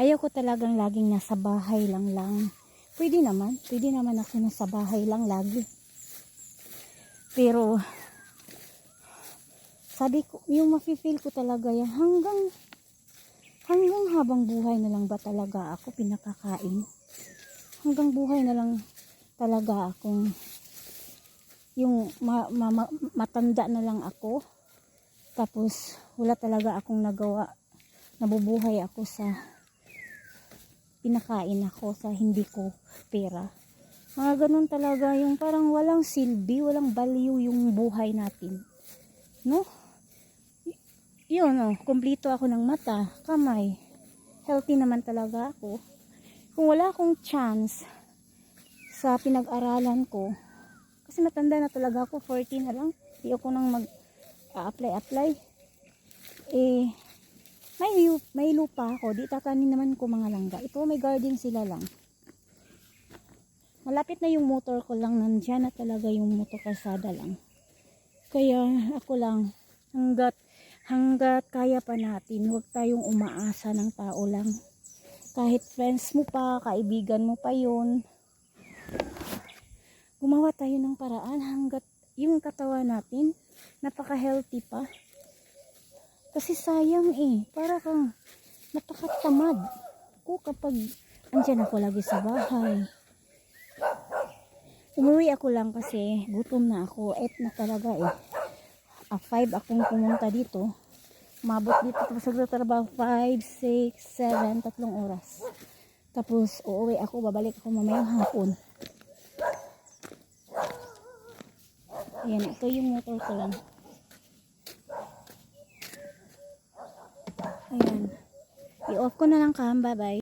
Ayaw ko talagang laging nasa bahay lang lang. Pwede naman. Pwede naman ako nasa bahay lang lagi. Pero, sabi ko, yung mafe-feel ko talaga yan hanggang, hanggang habang buhay na lang ba talaga ako pinakakain. Hanggang buhay na lang talaga akong, yung ma- ma- ma- matanda na lang ako. Tapos, wala talaga akong nagawa. Nabubuhay ako sa pinakain ako sa hindi ko pera. Mga ganun talaga yung parang walang silbi, walang value yung buhay natin. No? Yun, oh, kumplito ako ng mata, kamay. Healthy naman talaga ako. Kung wala akong chance sa pinag-aralan ko, kasi matanda na talaga ako, 14 na lang. Hindi ako nang mag-apply-apply. Eh, may, may lupa ako. Di tatanim naman ko mga langga. Ito, may garden sila lang. Malapit na yung motor ko lang. Nandyan na talaga yung motor kalsada lang. Kaya ako lang, hanggat, hanggat kaya pa natin, huwag tayong umaasa ng tao lang. Kahit friends mo pa, kaibigan mo pa yun. Gumawa tayo ng paraan hanggat yung katawan natin, napaka-healthy pa. Kasi sayang eh. Para kang napakatamad ko kapag andyan ako lagi sa bahay. Umuwi ako lang kasi gutom na ako. Et na talaga eh. A 5 akong pumunta dito. Mabot dito tapos nagtatrabaho 5, 6, 7, tatlong oras. Tapos uuwi ako, babalik ako mamayang hapon. Ayan, ito yung motor ko lang. Ayan. I-off ko na lang cam. Bye-bye.